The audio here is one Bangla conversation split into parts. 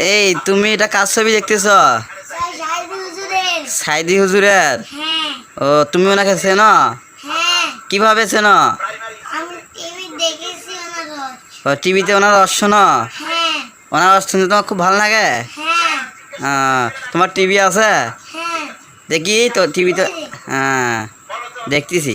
এই তুমি এটা কার ছবি দেখতেছ? সাইদি হুজুরের। হ্যাঁ। ও তুমি ওনাকে চেনো? হ্যাঁ। কীভাবে চেনো? আমি টিভি দেখেছি ওনার রস। ও টিভিতে ওনার রস শোনো? হ্যাঁ। ওনার রস শুনতে তোমার খুব ভালো লাগে? হ্যাঁ। তোমার টিভি আছে? হ্যাঁ। দেখি তো টিভিতে হ্যাঁ দেখতেছি।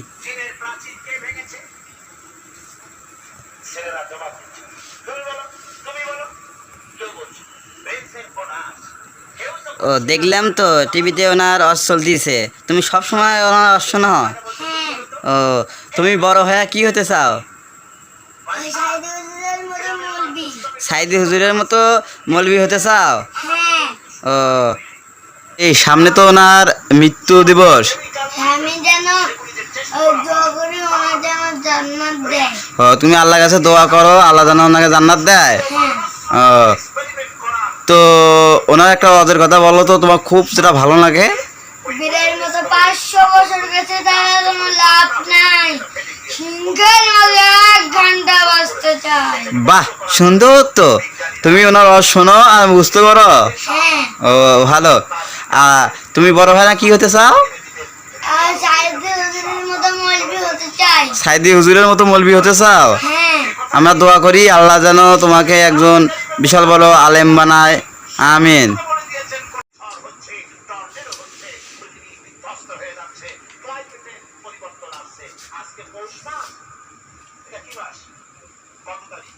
ও দেখলাম তো টিভিতে ওনার রস চলতিছে তুমি সব সময় ওনার শোনো হ্যাঁ ও তুমি বড় হয়ে কি হতে চাও? সাইদি হুজুরের মতো মলবি হতে চাও? হ্যাঁ। ও এই সামনে তো ওনার মৃত্যু দিবস। তুমি আল্লাহ কাছে দোয়া করো আল্লাহ যেন ওনাকে জান্নাত দেয়। হ্যাঁ। ও তো ওনার একটা অজের কথা বলো তো তোমার খুব যেটা ভালো লাগে। বীরের মতো পাঁচশো বছর গেছে তারা কোনো লাভ নাই। সিংহের মতো এক ঘণ্টা বাঁচতে চাই। বাহ সুন্দর তো তুমি ওনার রস শোনো আর বুঝতে পারো? হ্যাঁ। ও ভালো। আর তুমি বড় ভাই না কি হতে চাও? আর সাইদি হুজুরের মতো মলবি হতে চাই। সাইদি হুজুরের মতো মৌলবি হতে চাও? হ্যাঁ। আমরা দোয়া করি আল্লাহ যেন তোমাকে একজন বিশাল বড় আলেম বানায়। আমিন। পরিবর্তন আসছে আজকে পৌষ মাস এটা কি মাস কত তারিখ